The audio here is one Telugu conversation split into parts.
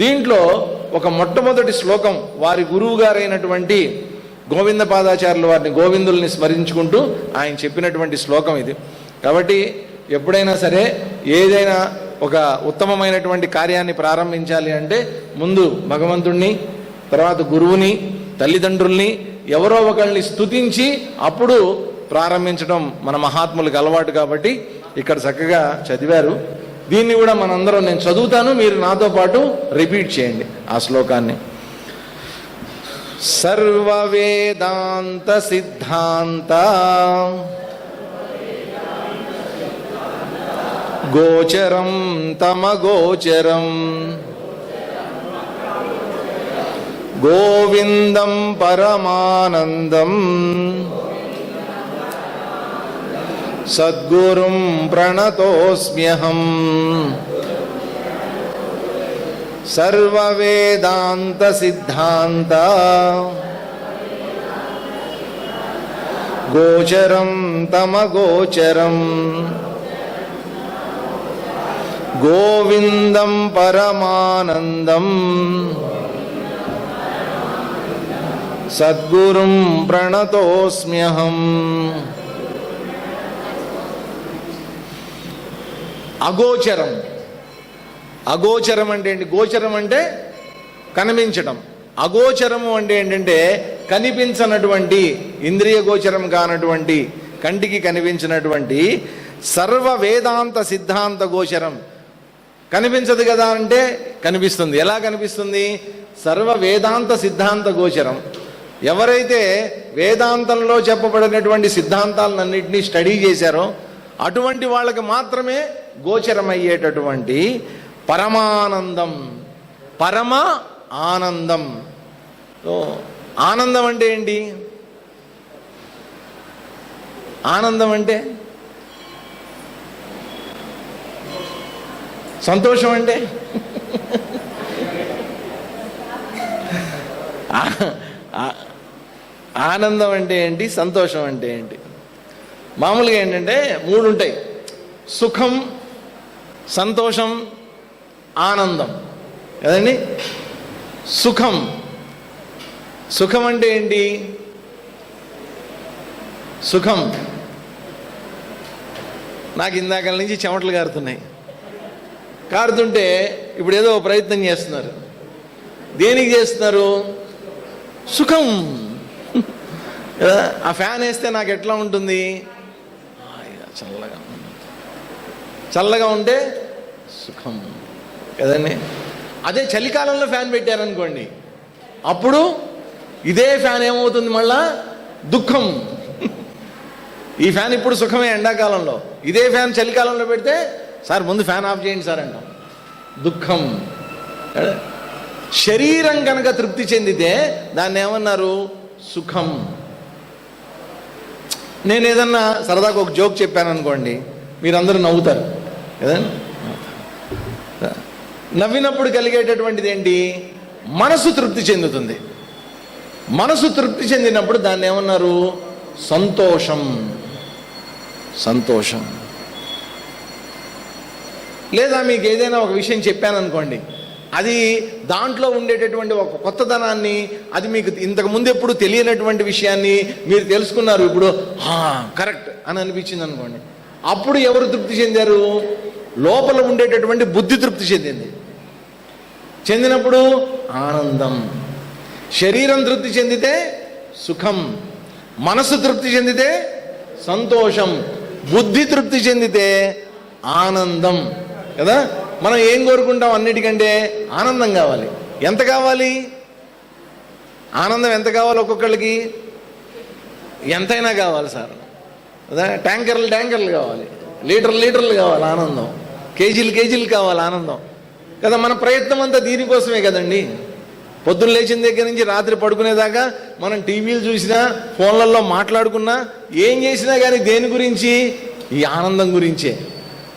దీంట్లో ఒక మొట్టమొదటి శ్లోకం వారి గురువు గారైనటువంటి గోవింద పాదాచార్యుల వారిని గోవిందుల్ని స్మరించుకుంటూ ఆయన చెప్పినటువంటి శ్లోకం ఇది. కాబట్టి ఎప్పుడైనా సరే ఏదైనా ఒక ఉత్తమమైనటువంటి కార్యాన్ని ప్రారంభించాలి అంటే ముందు భగవంతుణ్ణి తర్వాత గురువుని తల్లిదండ్రుల్ని ఎవరో ఒకళ్ళని స్తుతించి అప్పుడు ప్రారంభించడం మన మహాత్ములకు అలవాటు కాబట్టి ఇక్కడ చక్కగా చదివారు. దీన్ని కూడా మనందరం నేను చదువుతాను మీరు నాతో పాటు రిపీట్ చేయండి ఆ శ్లోకాన్ని. సర్వ వేదాంత సిద్ధాంత గోచరం తమగోచరం గోవిందం పరమానందం సద్గురుం ప్రణతోస్మ్యహం సర్వవేదాంత సిద్ధాంత గోచరం తమగోచరం గోవిందం పరమానందం సద్గురుం అగోచరం. అగోచరం అంటే ఏంటి? గోచరం అంటే కనిపించడం. అగోచరము అంటే ఏంటంటే కనిపించనటువంటి ఇంద్రియ గోచరం కానటువంటి కంటికి కనిపించినటువంటి సర్వ వేదాంత సిద్ధాంత గోచరం. కనిపించదు కదా అంటే కనిపిస్తుంది. ఎలా కనిపిస్తుంది? సర్వ వేదాంత సిద్ధాంత గోచరం. ఎవరైతే వేదాంతంలో చెప్పబడినటువంటి సిద్ధాంతాలన్నింటినీ స్టడీ చేశారో అటువంటి వాళ్ళకి మాత్రమే గోచరమయ్యేటటువంటి పరమానందం పరమ ఆనందం. ఆనందం అంటే ఏంటి? ఆనందం అంటే? సంతోషం అంటే? ఆనందం అంటే ఏంటి? సంతోషం అంటే ఏంటి? మామూలుగా ఏంటంటే మూడు ఉంటాయి. సుఖం సంతోషం ఆనందం. కదండి? సుఖం. సుఖం అంటే ఏంటి? సుఖం. నాకు ఇందాక నుంచి చెమటలు కారుతున్నాయి. కారుతుంటే ఇప్పుడు ఏదో ప్రయత్నం చేస్తున్నారు. దేనికి చేస్తున్నారు? సుఖం. ఆ ఫ్యాన్ వేస్తే నాకు ఎట్లా ఉంటుంది? చల్లగా చల్లగా ఉంటే సుఖం. కదండి? అదే చలికాలంలో ఫ్యాన్ పెట్టారనుకోండి. అప్పుడు ఇదే ఫ్యాన్ ఏమవుతుంది మళ్ళా? దుఃఖం. ఈ ఫ్యాన్ ఇప్పుడు సుఖమే ఎండాకాలంలో. ఇదే ఫ్యాన్ చలికాలంలో పెడితే సార్ ముందు ఫ్యాన్ ఆఫ్ చేయండి సార్ అంటాం. దుఃఖం. శరీరం కనుక తృప్తి చెందితే దాన్ని ఏమన్నారు? సుఖం. నేను ఏదన్నా సరదాగా ఒక జోక్ చెప్పాను అనుకోండి మీరందరూ నవ్వుతారు. కదండి నవ్వినప్పుడు కలిగేటటువంటిది ఏంటి? మనసు తృప్తి చెందుతుంది. మనసు తృప్తి చెందినప్పుడు దాన్ని ఏమన్నారు? సంతోషం. సంతోషం. లేదా మీకు ఏదైనా ఒక విషయం చెప్పాను అనుకోండి అది దాంట్లో ఉండేటటువంటి ఒక కొత్తదనాన్ని అది మీకు ఇంతకు ముందు ఎప్పుడు తెలియనటువంటి విషయాన్ని మీరు తెలుసుకున్నారు. ఇప్పుడు కరెక్ట్ అని అనిపించింది అనుకోండి అప్పుడు ఎవరు తృప్తి చెందారు? లోపల ఉండేటటువంటి బుద్ధి తృప్తి చెందింది. చెందినప్పుడు ఆనందం. శరీరం తృప్తి చెందితే సుఖం. మనసు తృప్తి చెందితే సంతోషం. బుద్ధి తృప్తి చెందితే ఆనందం. కదా? మనం ఏం కోరుకుంటాం అన్నిటికంటే ఆనందం కావాలి. ఎంత కావాలి? ఆనందం ఎంత కావాలి ఒక్కొక్కళ్ళకి? ఎంతైనా కావాలి సార్. అదే ట్యాంకర్లు ట్యాంకర్లు కావాలి. లీటర్లు లీటర్లు కావాలి ఆనందం. కేజీలు కేజీలు కావాలి ఆనందం. కదా మన ప్రయత్నం అంతా దీనికోసమే కదండి. పొద్దున్న లేచిన దగ్గర నుంచి రాత్రి పడుకునేదాకా మనం టీవీలు చూసినా ఫోన్లలో మాట్లాడుకున్నా ఏం చేసినా కానీ దేని గురించి? ఈ ఆనందం గురించే.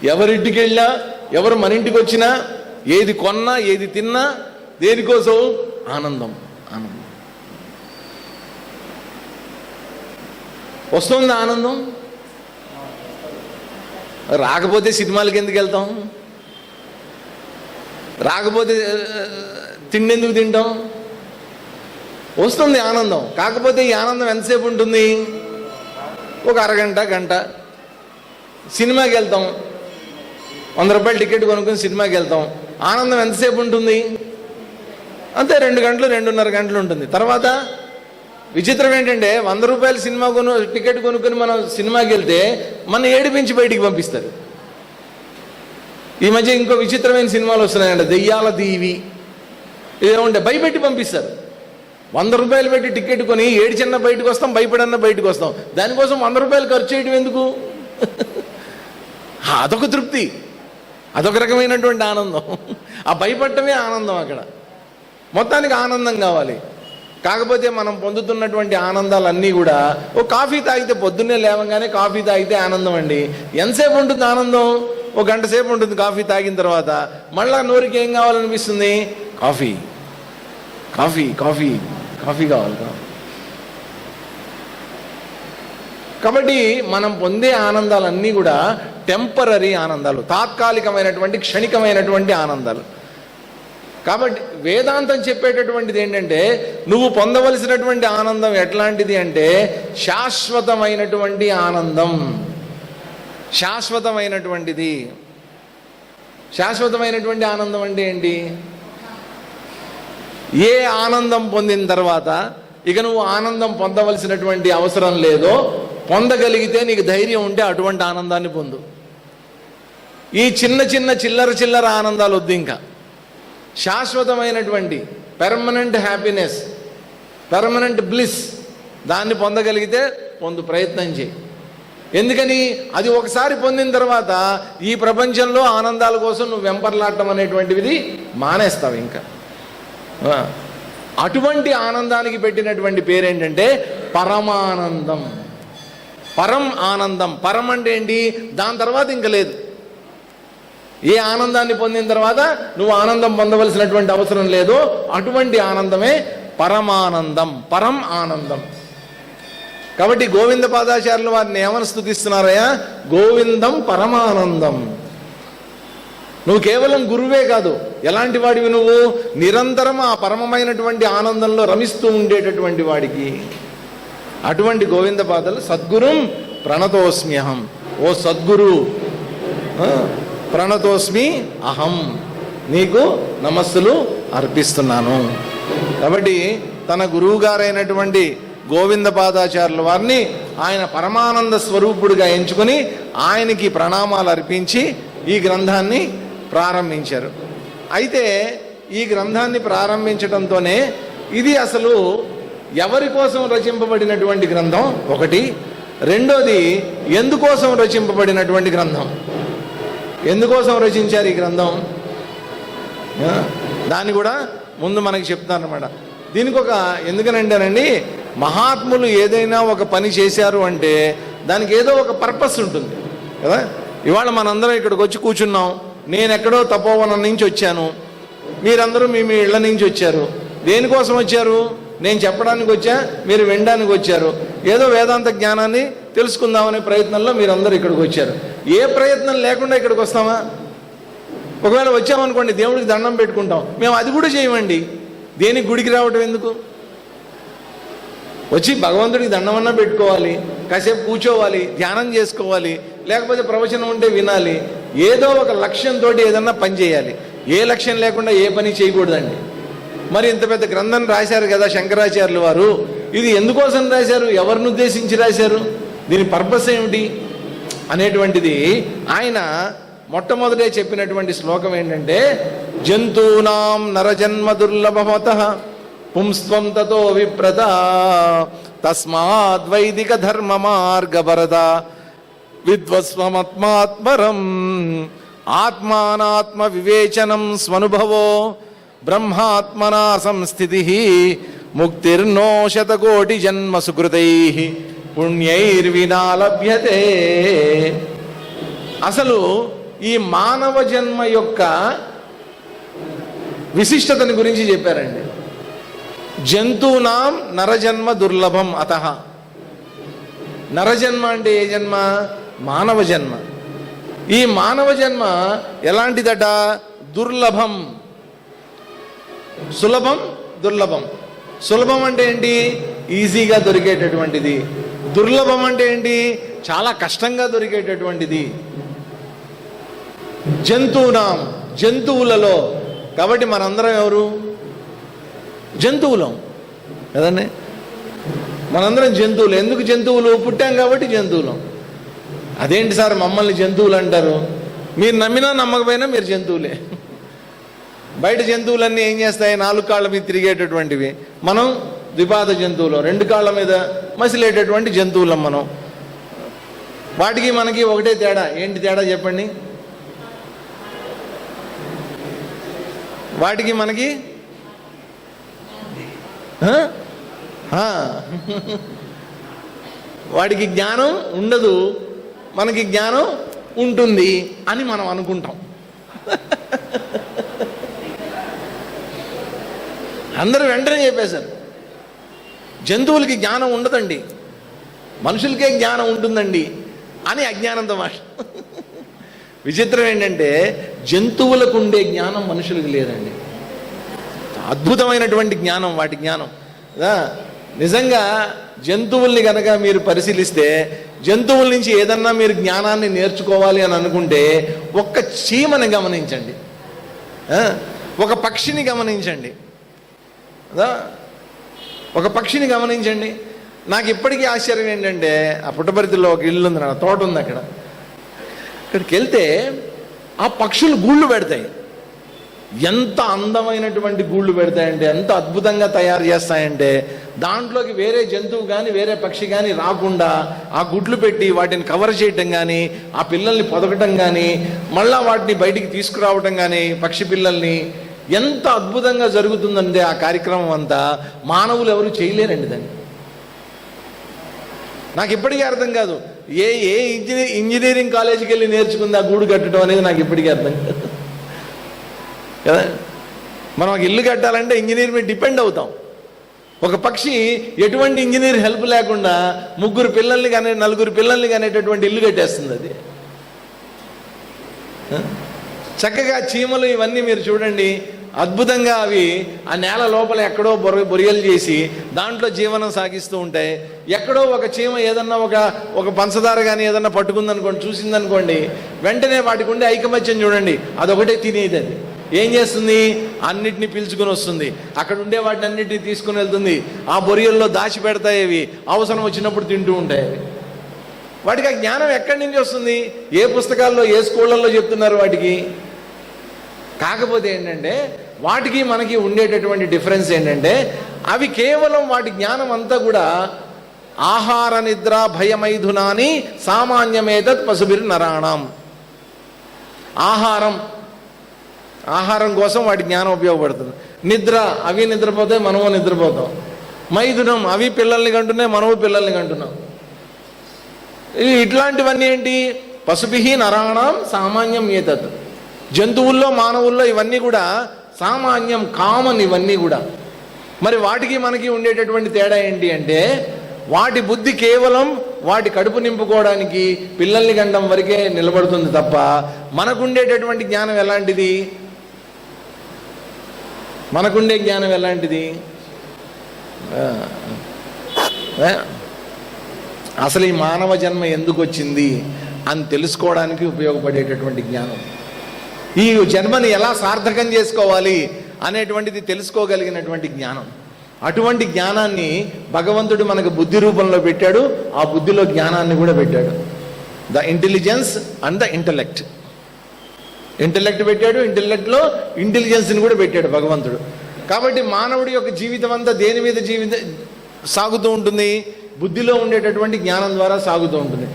ఎవరింటికి వెళ్ళినా ఎవరు మన ఇంటికి వచ్చినా ఏది కొన్నా ఏది తిన్నా దేనికోసం? ఆనందం ఆనందం. వస్తుంది ఆనందం? రాకపోతే సినిమాలకి ఎందుకు వెళ్తాం? రాకపోతే తిండెందుకు తిండి ఎందుకు తింటాం? వస్తుంది ఆనందం. కాకపోతే ఈ ఆనందం ఎంతసేపు ఉంటుంది? ఒక అరగంట గంట. సినిమాకి వెళ్తాం. వంద రూపాయలు టికెట్ కొనుక్కుని సినిమాకి వెళ్తాం. ఆనందం ఎంతసేపు ఉంటుంది? అంతే రెండు గంటలు రెండున్నర గంటలు ఉంటుంది. తర్వాత విచిత్రం ఏంటంటే వంద రూపాయల సినిమా కొను టికెట్ కొనుక్కొని మనం సినిమాకి వెళ్తే మన ఏడిపించి బయటికి పంపిస్తారు. ఈ మధ్య ఇంకో విచిత్రమైన సినిమాలు వస్తున్నాయంట దెయ్యాల దీవి. ఇదేమంటే భయపెట్టి పంపిస్తారు. వంద రూపాయలు పెట్టి టికెట్ కొని ఏడు చిన్న బయటకు వస్తాం భయపడన్న బయటకు వస్తాం. దానికోసం వంద రూపాయలు ఖర్చు చేయడం ఎందుకు? అదొక తృప్తి. అదొక రకమైనటువంటి ఆనందం. ఆ భయపడటమే ఆనందం అక్కడ. మొత్తానికి ఆనందం కావాలి. కాకపోతే మనం పొందుతున్నటువంటి ఆనందాలన్నీ కూడా ఓ కాఫీ తాగితే పొద్దున్నే లేవగానే కాఫీ తాగితే ఆనందం అండి. ఎంతసేపు ఉంటుంది ఆనందం? ఒక గంట సేపు ఉంటుంది కాఫీ తాగిన తర్వాత. మళ్ళా నోరికి ఏం కావాలనిపిస్తుంది? కాఫీ. కాఫీ కాఫీ కాఫీ కావాలి కాబట్టి మనం పొందే ఆనందాలన్నీ కూడా టెంపరీ ఆనందాలు తాత్కాలికమైనటువంటి క్షణికమైనటువంటి ఆనందాలు. కాబట్టి వేదాంతం చెప్పేటటువంటిది ఏంటంటే నువ్వు పొందవలసినటువంటి ఆనందం ఎట్లాంటిది అంటే శాశ్వతమైనటువంటి ఆనందం. శాశ్వతమైనటువంటిది. శాశ్వతమైనటువంటి ఆనందం అంటే ఏంటి? ఏ ఆనందం పొందిన తర్వాత ఇక నువ్వు ఆనందం పొందవలసినటువంటి అవసరం లేదో పొందగలిగితే నీకు ధైర్యం ఉంటే అటువంటి ఆనందాన్ని పొందు. ఈ చిన్న చిన్న చిల్లర చిల్లర ఆనందాలు వద్దు ఇంకా. శాశ్వతమైనటువంటి పెర్మనెంట్ హ్యాపీనెస్ పెర్మనెంట్ బ్లిస్ దాన్ని పొందగలిగితే పొందు ప్రయత్నం చేయి. ఎందుకని? అది ఒకసారి పొందిన తర్వాత ఈ ప్రపంచంలో ఆనందాల కోసం నువ్వు వెంపర్లాడటం అనేటువంటిది మానేస్తావు ఇంకా. అటువంటి ఆనందానికి పెట్టినటువంటి పేరేంటంటే పరమానందం. పరం ఆనందం. పరం అంటే ఏంటి? దాని తర్వాత ఇంక లేదు. ఏ ఆనందాన్ని పొందిన తర్వాత నువ్వు ఆనందం పొందవలసినటువంటి అవసరం లేదు. అటువంటి ఆనందమే పరమానందం పరం ఆనందం. కాబట్టి గోవింద పాదాచార్యులు వారిని ఏమని స్థుతిస్తున్నారయ్యా? గోవిందం పరమానందం. నువ్వు కేవలం గురువే కాదు ఎలాంటి వాడివి నువ్వు? నిరంతరం ఆ పరమమైనటువంటి ఆనందంలో రమిస్తూ ఉండేటటువంటి వాడికి. అటువంటి గోవింద పాదలు సద్గురుం ప్రణతోస్మ్యహం. ఓ సద్గురు ప్రణతోస్మి అహం. నీకు నమస్సులు అర్పిస్తున్నాను. కాబట్టి తన గురువు గారైనటువంటి గోవింద పాదాచార్యుల వారిని ఆయన పరమానంద స్వరూపుడుగా ఎంచుకొని ఆయనకి ప్రణామాలు అర్పించి ఈ గ్రంథాన్ని ప్రారంభించారు. అయితే ఈ గ్రంథాన్ని ప్రారంభించడంతోనే ఇది అసలు ఎవరి కోసం రచింపబడినటువంటి గ్రంథం? ఒకటి. రెండోది ఎందుకోసం రచింపబడినటువంటి గ్రంథం? ఎందుకోసం రచించారు ఈ గ్రంథం? దాన్ని కూడా ముందు మనకి చెప్తారనమాట దీనికి ఒక ఎందుకనంటేనండి మహాత్ములు ఏదైనా ఒక పని చేశారు అంటే దానికి ఏదో ఒక పర్పస్ ఉంటుంది. కదా? ఇవాళ మనందరం ఇక్కడికి వచ్చి కూర్చున్నాం. నేను ఎక్కడో తపోవనం నుంచి వచ్చాను. మీరందరూ మీ మీ ఇళ్ళ నుంచి వచ్చారు. దేనికోసం వచ్చారు? నేను చెప్పడానికి వచ్చా? మీరు వినడానికి వచ్చారు. ఏదో వేదాంత జ్ఞానాన్ని తెలుసుకుందామనే ప్రయత్నంలో మీరందరూ ఇక్కడికి వచ్చారు. ఏ ప్రయత్నం లేకుండా ఇక్కడికి వస్తామా? ఒకవేళ వచ్చామనుకోండి దేవుడికి దండం పెట్టుకుంటాం. మేము అది కూడా చేయమండి. దేనికి గుడికి రావటం ఎందుకు? వచ్చి భగవంతుడికి దండమన్నా పెట్టుకోవాలి కాసేపు కూర్చోవాలి ధ్యానం చేసుకోవాలి లేకపోతే ప్రవచనం ఉంటే వినాలి. ఏదో ఒక లక్ష్యంతో ఏదన్నా పని చేయాలి. ఏ లక్ష్యం లేకుండా ఏ పని చేయకూడదండి. మరి ఇంత పెద్ద గ్రంథం రాశారు కదా శంకరాచార్యులు వారు. ఇది ఎందుకోసం రాశారు? ఎవరిని ఉద్దేశించి రాశారు? దీని పర్పస్ ఏమిటి? అనేటువంటిది ఆయన మొట్టమొదటే చెప్పినటువంటి శ్లోకం ఏంటంటే జంతూనాం నరజన్మ దుర్లభమత పుంస్వం తతో విప్రత తస్మాద్వైదిక ధర్మ మార్గభరత విద్వస్వమత్మాత్మరం ఆత్మానాత్మ వివేచనం స్వనుభవో బ్రహ్మాత్మనా సంస్థితి ముక్తిర్నో శతకోటి జన్మ సుకృతై. పుణ్యైర్వినా లభ్యతే అసలు ఈ మానవ జన్మ యొక్క విశిష్టతని గురించి చెప్పారండి. జంతువునాం నరజన్మ దుర్లభం అత. నరజన్మ అంటే ఏ జన్మ? మానవ జన్మ. ఈ మానవ జన్మ ఎలాంటిదట? దుర్లభం. సులభం దుర్లభం. సులభం అంటే ఏంటి? ఈజీగా దొరికేటటువంటిది. దుర్లభం అంటే ఏంటి? చాలా కష్టంగా దొరికేటటువంటిది. జంతువునాం జంతువులలో. కాబట్టి మనందరం ఎవరు? జంతువులం. కదండి? మనందరం జంతువులు. ఎందుకు జంతువులు? పుట్టాం కాబట్టి జంతువులం. అదేంటి సార్ మమ్మల్ని జంతువులు అంటారు? మీరు నమ్మినా నమ్మకపోయినా మీరు జంతువులే. బయట జంతువులన్నీ ఏం చేస్తాయి? నాలుగు కాళ్ళ మీద తిరిగేటటువంటివి. మనం ద్విపాద జంతువులు. రెండు కాళ్ళ మీద మసిలేటటువంటి జంతువులం మనం. వాటికి మనకి ఒకటే తేడా. ఏంటి తేడా చెప్పండి? వాటికి మనకి వాటికి వాడికి జ్ఞానం ఉండదు. మనకి జ్ఞానం ఉంటుంది అని మనం అనుకుంటాం. అందరూ వెంటనే చెప్పేశారు. జంతువులకి జ్ఞానం ఉండదండి. మనుషులకే జ్ఞానం ఉంటుందండి అని అజ్ఞానంతో మాట విచిత్రం ఏంటంటే జంతువులకు ఉండే జ్ఞానం మనుషులకు లేదండి. అద్భుతమైనటువంటి జ్ఞానం వాటి జ్ఞానం. నిజంగా జంతువుల్ని కనుక మీరు పరిశీలిస్తే జంతువుల నుంచి ఏదన్నా మీరు జ్ఞానాన్ని నేర్చుకోవాలి అని అనుకుంటే ఒక్క చీమని గమనించండి. ఒక పక్షిని గమనించండి. ఒక పక్షిని గమనించండి. నాకు ఇప్పటికీ ఆశ్చర్యం ఏంటంటే ఆ పుట్టపరిధిలో ఒక ఇల్లు ఉంది నా తోట ఉంది అక్కడ. అక్కడికి వెళ్తే ఆ పక్షులు గూళ్ళు పెడతాయి. ఎంత అందమైనటువంటి గూళ్ళు పెడతాయంటే ఎంత అద్భుతంగా తయారు చేస్తాయంటే దాంట్లోకి వేరే జంతువు కానీ వేరే పక్షి కానీ రాకుండా ఆ గుడ్లు పెట్టి వాటిని కవర్ చేయటం కానీ ఆ పిల్లల్ని పొదకటం కానీ మళ్ళా వాటిని బయటికి తీసుకురావటం కానీ పక్షి పిల్లల్ని ఎంత అద్భుతంగా జరుగుతుందంటే ఆ కార్యక్రమం అంతా మానవులు ఎవరు చేయలేరండి దాన్ని. నాకు ఇప్పటికీ అర్థం కాదు. ఏ ఏ ఇంజనీర్ ఇంజనీరింగ్ కాలేజీకి వెళ్ళి నేర్చుకుంది ఆ గూడు కట్టడం అనేది నాకు ఇప్పటికీ అర్థం కాదు. కదా? మనం ఒక ఇల్లు కట్టాలంటే ఇంజనీర్ మీద డిపెండ్ అవుతాం. ఒక పక్షి ఎటువంటి ఇంజనీర్ హెల్ప్ లేకుండా ముగ్గురు పిల్లల్ని కానీ నలుగురు పిల్లల్ని కానేటటువంటి ఇల్లు కట్టేస్తుంది అది. చక్కగా చీమలు ఇవన్నీ మీరు చూడండి. అద్భుతంగా అవి ఆ నేల లోపల ఎక్కడో బొర బొరియలు చేసి దాంట్లో జీవనం సాగిస్తూ ఉంటాయి. ఎక్కడో ఒక చీమ ఏదన్నా ఒక ఒక పంచదార కానీ ఏదన్నా పట్టుకుందనుకోండి చూసిందనుకోండి వెంటనే వాటికి ఉండే ఐకమత్యం చూడండి. అదొకటే తినేది అది. ఏం చేస్తుంది? అన్నిటిని పిలుచుకుని వస్తుంది. అక్కడ ఉండే వాటిని అన్నిటిని తీసుకుని వెళ్తుంది. ఆ బొరియల్లో దాచి పెడతాయి అవి. అవసరం వచ్చినప్పుడు తింటూ ఉంటాయి వాటికి ఆ జ్ఞానం ఎక్కడి నుంచి వస్తుంది? ఏ పుస్తకాల్లో ఏ స్కూళ్ళల్లో చెప్తున్నారు వాటికి? కాకపోతే ఏంటంటే వాటికి మనకి ఉండేటటువంటి డిఫరెన్స్ ఏంటంటే అవి కేవలం వాటి జ్ఞానం అంతా కూడా ఆహార నిద్ర భయమైథునాని సామాన్యమేతత్ పశుబిర్ నరాణం ఆహారం ఆహారం కోసం వాటి జ్ఞానం ఉపయోగపడుతుంది. నిద్ర అవి నిద్రపోతే మనము నిద్రపోతాం. మైథునం అవి పిల్లల్ని కంటున్నాయి మనము పిల్లల్ని కంటున్నాం. ఇట్లాంటివన్నీ ఏంటి? పశుభి నరాణం సామాన్యం ఏతత్. జంతువుల్లో మానవుల్లో ఇవన్నీ కూడా సామాన్యం కామన్ ఇవన్నీ కూడా. మరి వాటికి మనకి ఉండేటటువంటి తేడా ఏంటి అంటే వాటి బుద్ధి కేవలం వాటి కడుపు నింపుకోవడానికి పిల్లల్ని గండం వరకే నిలబడుతుంది తప్ప మనకుండేటటువంటి జ్ఞానం ఎలాంటిది? మనకుండే జ్ఞానం ఎలాంటిది? అసలు ఈ మానవ జన్మ ఎందుకు వచ్చింది అని తెలుసుకోవడానికి ఉపయోగపడేటటువంటి జ్ఞానం. ఈ జన్మని ఎలా సార్థకం చేసుకోవాలి అనేటువంటిది తెలుసుకోగలిగినటువంటి జ్ఞానం. అటువంటి జ్ఞానాన్ని భగవంతుడు మనకు బుద్ధి రూపంలో పెట్టాడు ఆ బుద్ధిలో జ్ఞానాన్ని కూడా పెట్టాడు. The intelligence and the intellect intellect పెట్టాడు ఇంటలెక్ట్లో ఇంటెలిజెన్స్ని కూడా పెట్టాడు భగవంతుడు. కాబట్టి మానవుడి యొక్క జీవితం అంతా దేని మీద జీవిత సాగుతూ ఉంటుంది? బుద్ధిలో ఉండేటటువంటి జ్ఞానం ద్వారా సాగుతూ ఉంటుంది.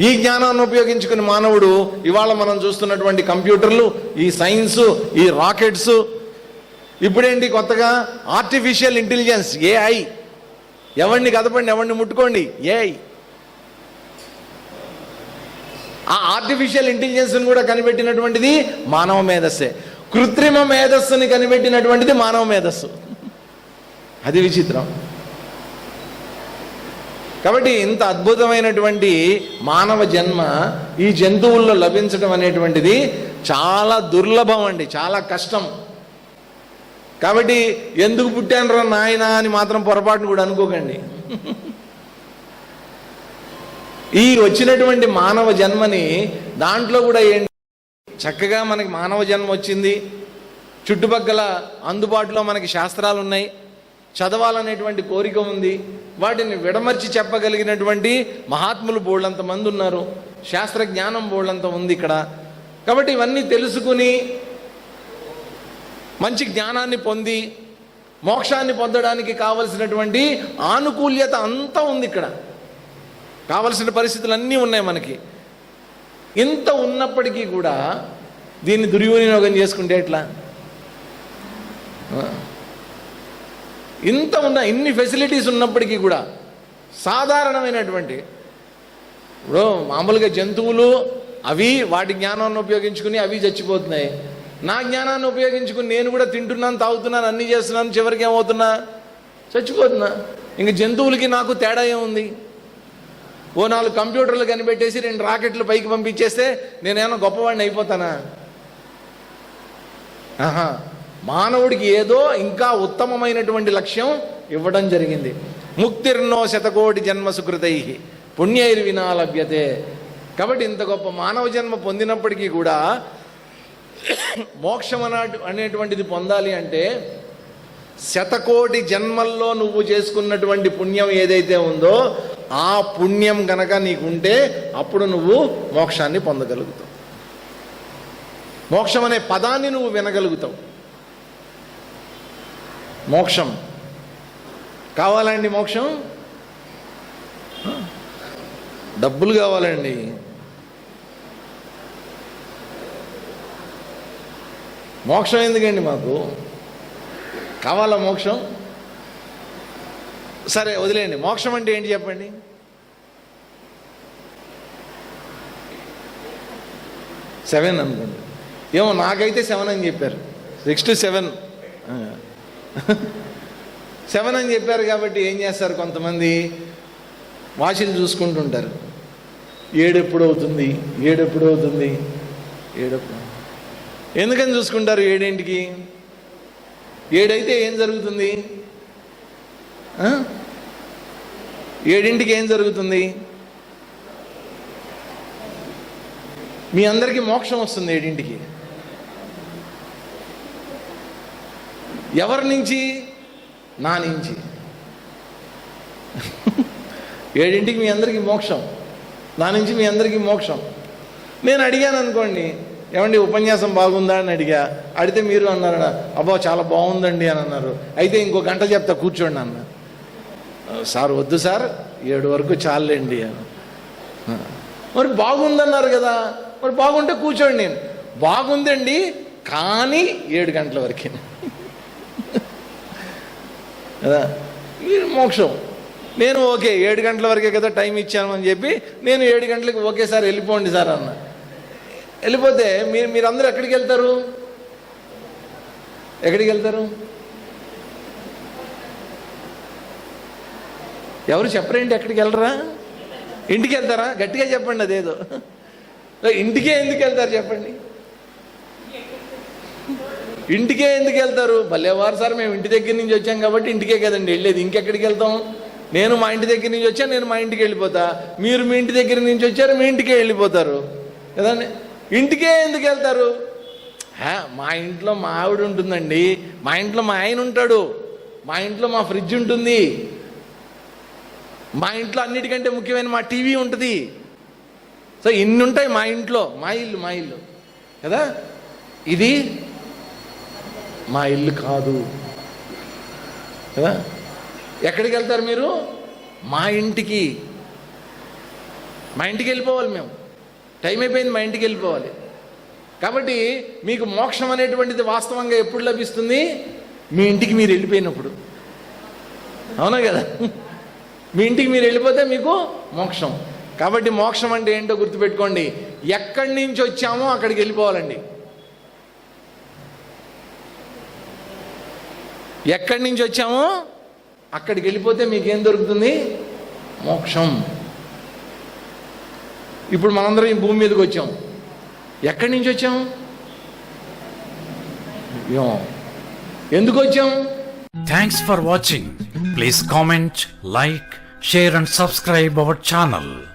ఈ జ్ఞానాన్ని ఉపయోగించుకుని మానవుడు ఇవాళ మనం చూస్తున్నటువంటి కంప్యూటర్లు ఈ సైన్స్ ఈ రాకెట్స్ ఇప్పుడేంటి కొత్తగా? ఆర్టిఫిషియల్ ఇంటెలిజెన్స్ ఏఐ ఎవరిని కదపండి ఎవరిని ముట్టుకోండి? ఏఐ ఆ ఆర్టిఫిషియల్ ఇంటెలిజెన్స్ని కూడా కనిపెట్టినటువంటిది మానవ మేధస్సే. కృత్రిమ మేధస్సుని కనిపెట్టినటువంటిది మానవ మేధస్సు. అది విచిత్రం. కాబట్టి ఇంత అద్భుతమైనటువంటి మానవ జన్మ ఈ జంతువుల్లో లభించడం అనేటువంటిది చాలా దుర్లభం అండి చాలా కష్టం. కాబట్టి ఎందుకు పుట్టానురా నాయనా అని మాత్రం పొరపాటును కూడా అనుకోకండి. ఈ వచ్చినటువంటి మానవ జన్మని దాంట్లో కూడా ఏంటి? చక్కగా మనకి మానవ జన్మ వచ్చింది. చుట్టుపక్కల అందుబాటులో మనకి శాస్త్రాలు ఉన్నాయి చదవాలనేటువంటి కోరిక ఉంది. వాటిని విడమర్చి చెప్పగలిగినటువంటి మహాత్ములు బోళ్ళంత మంది ఉన్నారు. శాస్త్ర జ్ఞానం బోళ్ళంత ఉంది ఇక్కడ. కాబట్టి ఇవన్నీ తెలుసుకుని మంచి జ్ఞానాన్ని పొంది మోక్షాన్ని పొందడానికి కావలసినటువంటి ఆనుకూల్యత అంతా ఉంది ఇక్కడ. కావలసిన పరిస్థితులు అన్నీ ఉన్నాయి మనకి. ఇంత ఉన్నప్పటికీ కూడా దీన్ని దుర్వినియోగం చేసుకుంటే ఎట్లా? ఇంత ఉన్న ఇన్ని ఫెసిలిటీస్ ఉన్నప్పటికీ కూడా సాధారణమైనటువంటి ఇప్పుడు మామూలుగా జంతువులు అవి వాటి జ్ఞానాన్ని ఉపయోగించుకుని అవి చచ్చిపోతున్నాయి. నా జ్ఞానాన్ని ఉపయోగించుకుని నేను కూడా తింటున్నాను తాగుతున్నాను అన్నీ చేస్తున్నాను చివరికి ఏమవుతున్నా? చచ్చిపోతున్నా. ఇంక జంతువులకి నాకు తేడా ఏముంది? ఓ నాలుగు కంప్యూటర్లు కనిపెట్టేసి రెండు రాకెట్లు పైకి పంపించేస్తే నేనేమో గొప్పవాడిని అయిపోతానా? ఆహా. మానవుడికి ఏదో ఇంకా ఉత్తమమైనటువంటి లక్ష్యం ఇవ్వడం జరిగింది. ముక్తిర్నో శతకోటి జన్మ సుకృతై. పుణ్యైర్ వినా లభ్యతే. కాబట్టి ఇంత గొప్ప మానవ జన్మ పొందినప్పటికీ కూడా మోక్షం అనా అనేటువంటిది పొందాలి అంటే శతకోటి జన్మల్లో నువ్వు చేసుకున్నటువంటి పుణ్యం ఏదైతే ఉందో ఆ పుణ్యం గనక నీకుంటే అప్పుడు నువ్వు మోక్షాన్ని పొందగలుగుతావు. మోక్షం అనే పదాన్ని నువ్వు వినగలుగుతావు. మోక్షం. కావాలండి మోక్షం? డబ్బులు కావాలండి. మోక్షం ఎందుకండి మాకు? కావాలా మోక్షం? సరే వదిలేయండి. మోక్షం అంటే ఏంటి చెప్పండి? సెవెన్ అనుకోండి. ఏమో నాకైతే సెవెన్ అని చెప్పారు. Six to seven. సెవెన్ అని చెప్పారు కాబట్టి ఏం చేస్తారు కొంతమంది? వాచిలు చూసుకుంటుంటారు. ఏడెప్పుడు అవుతుంది? ఏడెప్పుడు అవుతుంది? ఏడెప్పుడు ఎందుకని చూసుకుంటారు ఏడేంటికి? ఏడైతే ఏం జరుగుతుంది? ఏడింటికి ఏం జరుగుతుంది? మీ అందరికీ మోక్షం వస్తుంది ఏడింటికి. ఎవరి నుంచి? నా నుంచి. ఏడింటికి మీ అందరికీ మోక్షం. నా నుంచి మీ అందరికీ మోక్షం. నేను అడిగాను అనుకోండి ఏమండి ఉపన్యాసం బాగుందా అని అడిగా. అడిగితే మీరు అన్నారు అబ్బా చాలా బాగుందండి అని అన్నారు. అయితే ఇంకో గంట చెప్తా కూర్చోండి అన్న. సార్ వద్దు సార్ ఏడు వరకు చాలండి అని. మరి బాగుందన్నారు కదా మరి బాగుంటే కూర్చోండి నేను. బాగుందండి కానీ ఏడు గంటల వరకే. కదా? మీరు మోక్షం. నేను ఓకే ఏడు గంటల వరకే కదా టైం ఇచ్చాను అని చెప్పి నేను ఏడు గంటలకు ఓకే సార్ వెళ్ళిపోండి సార్ అన్న. వెళ్ళిపోతే మీరు మీరందరూ ఎక్కడికి వెళ్తారు? ఎక్కడికి వెళ్తారు? ఎవరు చెప్పరేంటి ఎక్కడికి వెళ్ళరా? ఇంటికి వెళ్తారా? గట్టిగా చెప్పండి అదేదో. ఇంటికే ఎందుకు వెళ్తారు చెప్పండి? ఇంటికే ఎందుకు వెళ్తారు? భలేవారు సార్ మేము ఇంటి దగ్గర నుంచి వచ్చాం కాబట్టి ఇంటికే కదండి వెళ్ళేది. ఇంకెక్కడికి వెళ్తాం? నేను మా ఇంటి దగ్గర నుంచి వచ్చా నేను మా ఇంటికి వెళ్ళిపోతా. మీరు మీ ఇంటి దగ్గర నుంచి వచ్చారు మీ ఇంటికే వెళ్ళిపోతారు. కదండి? ఇంటికే ఎందుకు వెళ్తారు? హా, మా ఇంట్లో మా ఆవిడ ఉంటుందండి. మా ఇంట్లో మా ఆయన ఉంటాడు. మా ఇంట్లో మా ఫ్రిడ్జ్ ఉంటుంది. మా ఇంట్లో అన్నిటికంటే ముఖ్యమైన మా టీవీ ఉంటుంది. సో ఇన్ని ఉంటాయి మా ఇంట్లో. మా ఇల్లు మా ఇల్లు. కదా? ఇది మా ఇల్లు కాదు. కదా? ఎక్కడికి వెళ్తారు మీరు? మా ఇంటికి. మా ఇంటికి వెళ్ళిపోవాలి మేము. టైం అయిపోయింది మా ఇంటికి వెళ్ళిపోవాలి. కాబట్టి మీకు మోక్షం అనేటువంటిది వాస్తవంగా ఎప్పుడు లభిస్తుంది? మీ ఇంటికి మీరు వెళ్ళిపోయినప్పుడు. అవునా కదా? మీ ఇంటికి మీరు వెళ్ళిపోతే మీకు మోక్షం. కాబట్టి మోక్షం అంటే ఏంటో గుర్తుపెట్టుకోండి. ఎక్కడి నుంచి వచ్చామో అక్కడికి వెళ్ళిపోవాలండి. ఎక్కడి నుంచి వచ్చామో? అక్కడికి వెళ్ళిపోతే మీకేం దొరుకుతుంది? మోక్షం. ఇప్పుడు మనందరం ఈ భూమి మీదకి వచ్చాం. ఎక్కడి నుంచి వచ్చాం? ఎందుకు వచ్చాం? Thanks for watching please comment like share and subscribe our channel